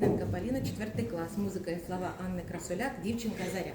Литвиненко Полина, 4 класс. Музыка и слова Анны Красуляк, Дівчинка Заря.